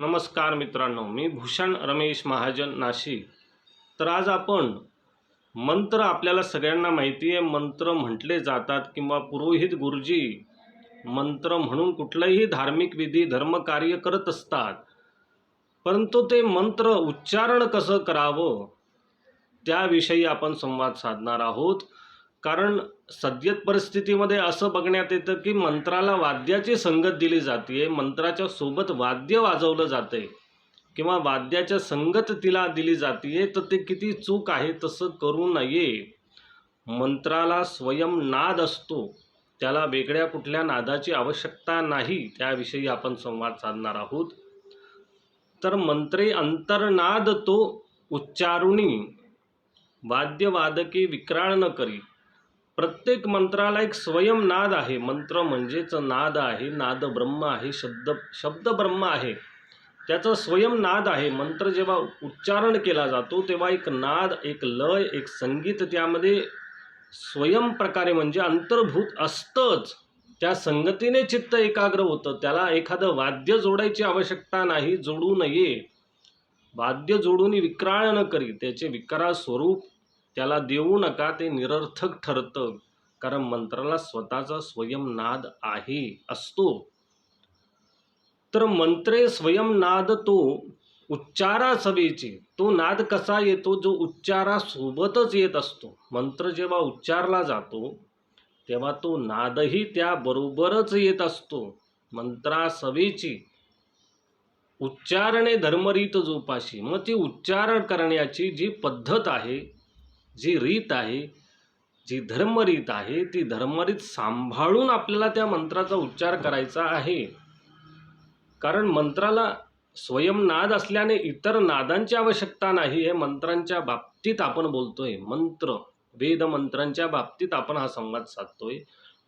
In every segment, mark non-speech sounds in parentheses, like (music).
नमस्कार मित्रांनो मी भूषण रमेश महाजन नाशिक. तर आज आपण मंत्र आपल्याला सगळ्यांना माहिती आहे. मंत्र म्हटले जातात किंवा पुरोहित गुरुजी मंत्र म्हणून कुठलंही धार्मिक विधी धर्मकार्य करत असतात. परंतु ते मंत्र उच्चारण कसं करावं? त्याविषयी आपण संवाद साधणार आहोत. कारण सद्यत परिस्थितीमध्ये असं बघण्यात येतं की मंत्राला वाद्याची संगत दिली जाते मंत्राच्या सोबत वाद्य वाजवलं जाते किंवा वाद्याच्या संगत तिला दिली जाते तर ते किती चूक आहे तसं करू नये. मंत्राला स्वयं नाद असतो. त्याला वेगळ्या कुठल्या नादाची आवश्यकता नाही. त्याविषयी आपण संवाद साधणार आहोत. तर मंत्रे अंतर्नाद तो उच्चारुणी. वाद्यवादके विक्राळ न करी. प्रत्येक मंत्राला एक स्वयं नाद आहे. मंत्र म्हणजेच नाद आहे नाद ब्रह्म आहे शब्द शब्द ब्रह्म आहे. त्याचा स्वयं नाद आहे. मंत्र जेव्हा उच्चारण केला जातो तेव्हा एक नाद एक लय एक संगीत त्यामध्ये स्वयं प्रकारे म्हणजे अंतर्भूत असतंच. त्या संगतीने चित्त एकाग्र होतं. त्याला एखादं वाद्य जोडायची आवश्यकता नाही जोडू नये. वाद्य जोडून विक्राळ न करी. त्याचे विकरा स्वरूप त्याला देऊ नका ते निरर्थक ठरतं कारण मंत्राला स्वतःचा स्वयंनाद आहे असतो. तर मंत्रे स्वयंनाद तो उच्चारासभेचे तो नाद कसा येतो? जो उच्चारासोबतच येत असतो. मंत्र जेव्हा उच्चारला जातो तेव्हा तो नादही त्याबरोबरच येत असतो. मंत्रा सभेची उच्चारणे धर्मरीत जोपाशी. मग ती उच्चारण करण्याची जी पद्धत आहे जी रीत आहे जी धर्मरीत आहे ती धर्मरीत सांभाळून आपल्याला त्या मंत्राचा उच्चार करायचा आहे. कारण मंत्राला स्वयंनाद असल्याने इतर नादांची आवश्यकता नाही हे मंत्रांच्या बाबतीत आपण बोलतोय. मंत्र वेद मंत्रांच्या बाबतीत आपण हा संवाद साधतोय.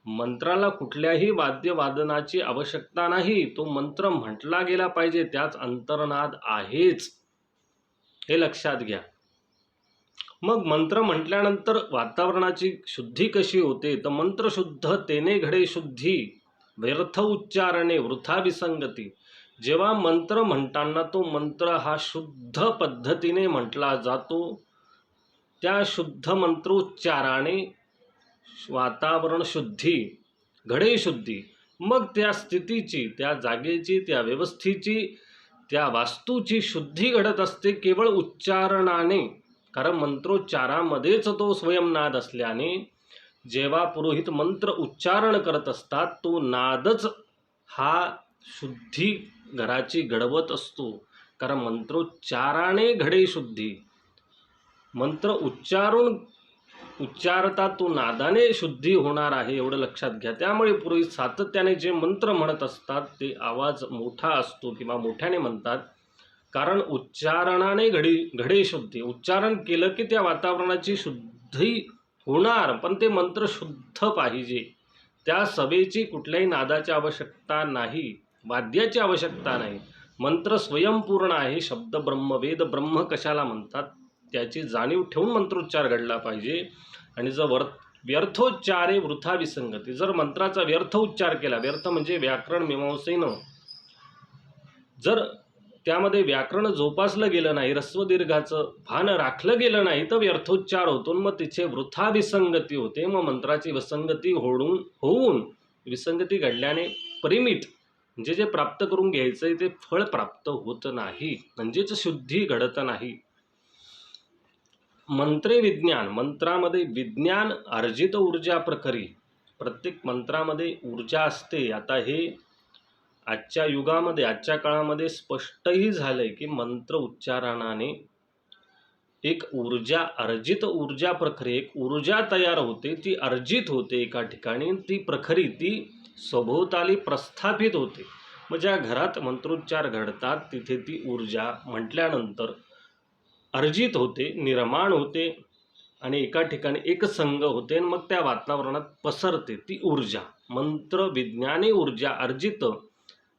मंत्राला कुठल्याही वाद्यवादनाची आवश्यकता नाही. तो मंत्र म्हटला गेला पाहिजे त्याच अंतर्नाद आहेच. हे लक्षात घ्या. मग मंत्र म्हटल्यानंतर वातावरणाची शुद्धी कशी होते? तर मंत्र शुद्ध तेने घडे शुद्धी व्यर्थ उच्चारणे वृथा विसंगती. जेव्हा मंत्र म्हणताना तो मंत्र हा शुद्ध पद्धतीने म्हटला जातो त्या शुद्ध मंत्रोच्चाराने वातावरण शुद्धी घडे शुद्धी मग त्या स्थितीची त्या जागेची त्या व्यवस्थेची त्या वास्तूची शुद्धी घडत असते केवळ उच्चारणाने. कारण मंत्रोच्चारामध्येच तो स्वयंनाद असल्याने जेव्हा पुरोहित मंत्र उच्चारण करत असतात तो नादच हा शुद्धी घराची घडवत असतो. कारण मंत्रोच्चाराने घडे शुद्धी. मंत्र उच्चारून उच्चारता तो नादाने शुद्धी होणार आहे एवढं लक्षात घ्या. त्यामुळे पुरोहित सातत्याने जे मंत्र म्हणत असतात ते आवाज मोठा असतो किंवा मोठ्याने म्हणतात. कारण उच्चारणाने घडी घडे शुद्धी. उच्चारण केलं की त्या वातावरणाची शुद्धी होणार पण ते मंत्र शुद्ध पाहिजे. त्या सभेची कुठल्याही नादाची आवश्यकता नाही वाद्याची आवश्यकता नाही. मंत्र स्वयंपूर्ण आहे शब्द ब्रह्म वेद ब्रह्म कशाला म्हणतात? त्याची जाणीव ठेवून मंत्रोच्चार घडला पाहिजे. आणि जर वर व्यर्थोच्चारे वृथा विसंगती. जर मंत्राचा व्यर्थ उच्चार केला व्यर्थ म्हणजे व्याकरण मीमांसेनं. जर त्यामध्ये व्याकरण जोपासलं गेलं नाही ह्रस्वदीर्घाचं भान राखलं गेलं नाही तर व्यर्थोच्चार होतो मग तिचे वृथा विसंगती होते. मग मंत्राची विसंगती होडून होऊन विसंगती घडल्याने परिमित म्हणजे जे प्राप्त करून घ्यायचं आहे ते फळ प्राप्त होत नाही म्हणजेच शुद्धी घडत नाही. मंत्रे विज्ञान मंत्रामध्ये विज्ञान अर्जित ऊर्जा प्रकरी प्रत्येक मंत्रामध्ये ऊर्जा असते. आता हे आजच्या युगामध्ये आजच्या काळामध्ये स्पष्टही झालं आहे की मंत्र उच्चारणाने एक ऊर्जा अर्जित ऊर्जा प्रखरी एक ऊर्जा तयार होते. ती अर्जित होते एका ठिकाणी ती प्रखरी ती सभोवताली प्रस्थापित होते. मग ज्या घरात मंत्रोच्चार घडतात तिथे ती ऊर्जा म्हटल्यानंतर अर्जित होते निर्माण होते आणि एका ठिकाणी एक संघ होते आणि मग त्या वातावरणात पसरते ती ऊर्जा. मंत्र विज्ञाने ऊर्जा अर्जित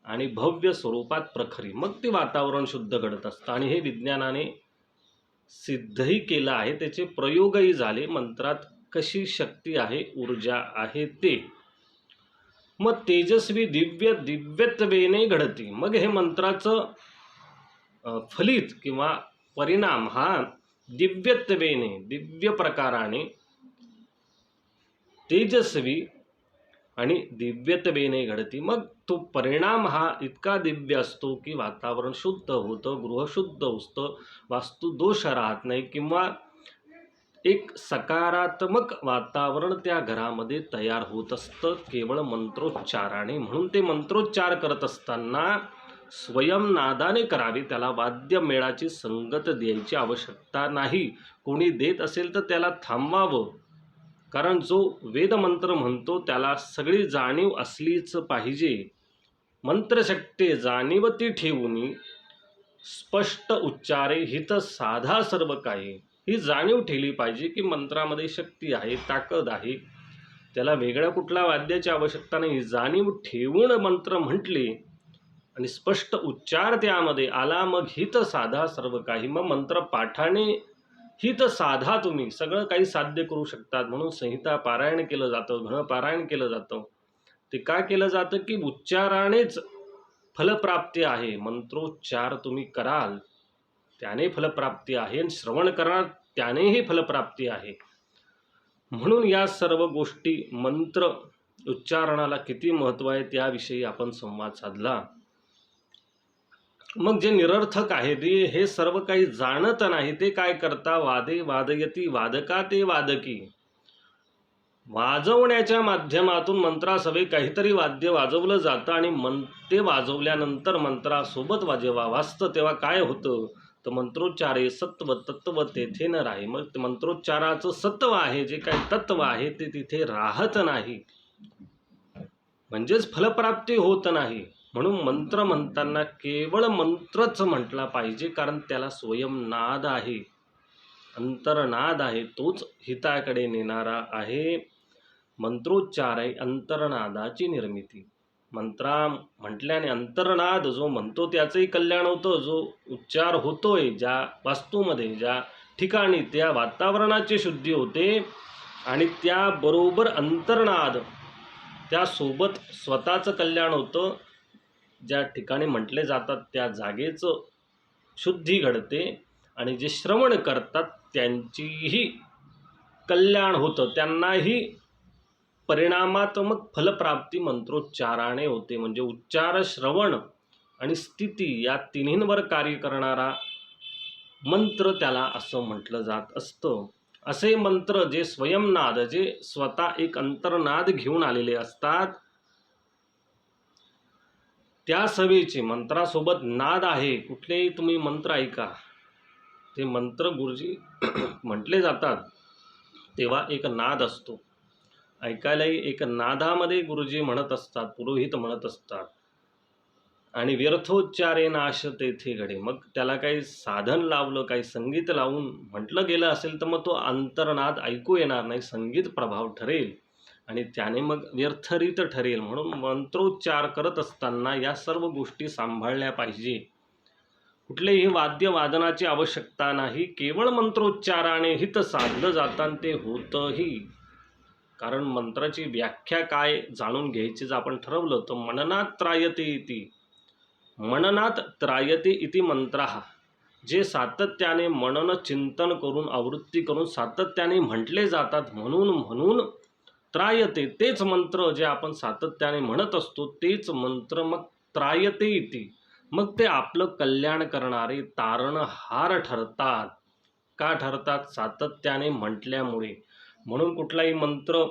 आणि भव्य स्वरूपात प्रखरी. मग ते वातावरण शुद्ध घडत असतं. आणि हे विज्ञानाने सिद्धही केलं आहे. त्याचे प्रयोगही झाले. मंत्रात कशी शक्ती आहे ऊर्जा आहे ते. मग तेजस्वी दिव्य दिव्यत्वेने घडते. मग हे मंत्राचं फलित किंवा परिणाम हा दिव्यत्वेने दिव्य प्रकाराने तेजस्वी आणि दिव्यत्वेने घडती. मग तो परिणाम हा इतका दिव्य असतो की वातावरण शुद्ध होतं गृह शुद्ध वास्तू दोष राहत नाही किंवा एक सकारात्मक वातावरण त्या घरामध्ये तयार होत असतं केवळ मंत्रोच्चाराने. म्हणून ते मंत्रोच्चार करत असताना स्वयंनादाने करावे त्याला वाद्यमेळाची संगत द्यायची आवश्यकता नाही. कोणी देत असेल तर त्याला थांबवावं कारण जो वेदमंत्र म्हणतो त्याला सगळी जाणीव असलीच पाहिजे. मंत्रशक्ती जाणीवती ठेवून स्पष्ट उच्चारे हित साधा सर्व काही ही जाणीव ठेवली पाहिजे की मंत्रामध्ये शक्ती आहे ताकद आहे. त्याला वेगळ्या कुठल्या वाद्याची आवश्यकता नाही. जाणीव ठेवून मंत्र म्हटले आणि स्पष्ट उच्चार त्यामध्ये आला मग हित साधा सर्व काही मग मंत्र पाठाने ही तर साधा तुम्ही. सगळं काही साध्य करू शकतात म्हणून संहिता पारायण केलं जातं घन पारायण केलं जातं. ते का केलं जातं की उच्चारानेच फलप्राप्ती आहे. मंत्रोच्चार तुम्ही कराल त्याने फलप्राप्ती आहे आणि श्रवण करणार त्यानेही फलप्राप्ती आहे. म्हणून या सर्व गोष्टी मंत्र उच्चारणाला किती महत्त्व आहे त्याविषयी आपण संवाद साधला. मग जे निरर्थक आहे ते हे सर्व काही जाणत नाही ते काय करता? वादे वादयती वादका ते वादकी. वाजवण्याच्या माध्यमातून मंत्रासवे काहीतरी वाद्य वाजवलं जातं आणि मन ते वाजवल्यानंतर मंत्रासोबत वा जेव्हा वाजतं तेव्हा काय होतं? तर मंत्रोच्चारे सत्व तत्व तेथे न राही. मग ते मंत्रोच्चाराचं सत्व आहे जे काही तत्व आहे ते तिथे राहत नाही. म्हणजेच फलप्राप्ती होत नाही. म्हणून मंत्र म्हणताना केवळ मंत्रच म्हटला पाहिजे कारण त्याला स्वयंनाद आहे. अंतरनाद आहे तोच हिताकडे नेणारा आहे. मंत्रोच्चार आहे अंतरनादाची निर्मिती. मंत्रा म्हटल्याने अंतरनाद जो म्हणतो त्याचंही कल्याण होतं जो उच्चार होतोय ज्या वास्तूमध्ये ज्या ठिकाणी त्या वातावरणाची शुद्धी होते आणि त्याबरोबर अंतर्नाद त्यासोबत स्वतःचं कल्याण होतं. ज्या ठिकाणी म्हटले जातात त्या जागेचं शुद्धी घडते आणि जे श्रवण करतात त्यांचीही कल्याण होतं. त्यांनाही परिणामात्मक फलप्राप्ती मंत्रोच्चाराने होते. म्हणजे उच्चार श्रवण आणि स्थिती या तिन्हींवर कार्य करणारा मंत्र त्याला असं म्हटलं जात असतं. असे मंत्र जे स्वयंनाद जे स्वतः एक अंतर्नाद घेऊन आलेले असतात त्या सवेचे मंत्रासोबत नाद आहे. कुठलेही तुम्ही मंत्र ऐका. ते मंत्र गुरुजी (clears throat) म्हटले जातात. तेव्हा एक नाद असतो. ऐकायलाही एक नादामध्ये गुरुजी म्हणत असतात पुरोहित म्हणत असतात. आणि व्यर्थोच्चारे नाश तेथे घडे. मग त्याला काही साधन लावलं काही संगीत लावून म्हटलं गेलं असेल तर मग तो अंतर्नाद ऐकू येणार नाही. संगीत प्रभाव ठरेल. आणि त्याने मग व्यर्थरित ठरेल म्हणून मंत्रोच्चार करत असताना या सर्व गोष्टी सांभाळल्या पाहिजे. कुठलेही वाद्य वादनाची आवश्यकता नाही केवळ मंत्रोच्चाराने हित साधलं जातं ते होतंही. कारण मंत्राची व्याख्या काय जाणून घ्यायची जर आपण ठरवलं तर मननात त्रायते इति. मननात त्रायते इति मंत्र. जे सातत्याने मनन चिंतन करून आवृत्ती करून सातत्याने म्हटले जातात म्हणून म्हणून त्रायते तेच मंत्र जे आपण सातत्याने म्हणत असतो तेच मंत्र मग त्रायते इति. मग ते आपलं कल्याण करणारे तारणहार ठरतात. का ठरतात? सातत्याने म्हटल्यामुळे. म्हणून कुठलाही मंत्र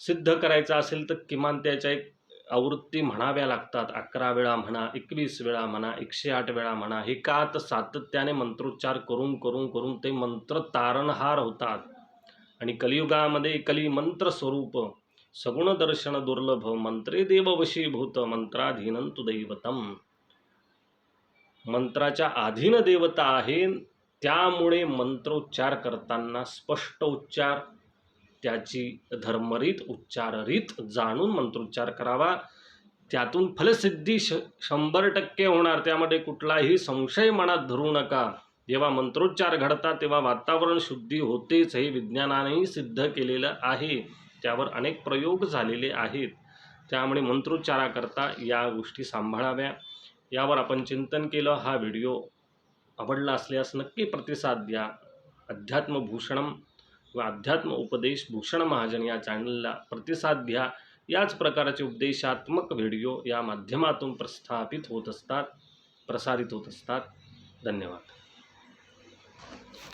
सिद्ध करायचा असेल तर किमान त्याच्या एक आवृत्ती म्हणाव्या लागतात. अकरा वेळा म्हणा एकवीस वेळा म्हणा एकशे आठ वेळा म्हणा हे का? तर सातत्याने मंत्रोच्चार करून करून करून ते मंत्र तारणहार होतात. आणि कलियुगामध्ये कली मंत्र स्वरूप सगुण दर्शन दुर्लभ मंत्रे देववशीभूत मंत्राधीनंतु दैवतम. मंत्राच्या अधीन देवता आहे त्यामुळे मंत्रोच्चार करताना स्पष्ट उच्चार त्याची धर्मरीत उच्चाररीत जाणून मंत्रोच्चार करावा. त्यातून फलसिद्धी श शंभर टक्के होणार त्यामध्ये कुठलाही संशय मनात धरू नका. जेव्हा मंत्रोच्चार घडतात तेव्हा वातावरण शुद्धी होतेच हे विज्ञानानेही सिद्ध केलेलं आहे. त्यावर अनेक प्रयोग झालेले आहेत. त्यामुळे मंत्रोच्चाराकरता या गोष्टी सांभाळाव्या. यावर आपण चिंतन केलं हा व्हिडिओ आवडला असल्यास नक्की प्रतिसाद द्या. अध्यात्मभूषणम व अध्यात्म उपदेश भूषण महाजन या चॅनलला प्रतिसाद द्या. याच प्रकारचे उपदेशात्मक व्हिडिओ या माध्यमातून प्रस्थापित होत असतात प्रसारित होत असतात. धन्यवाद.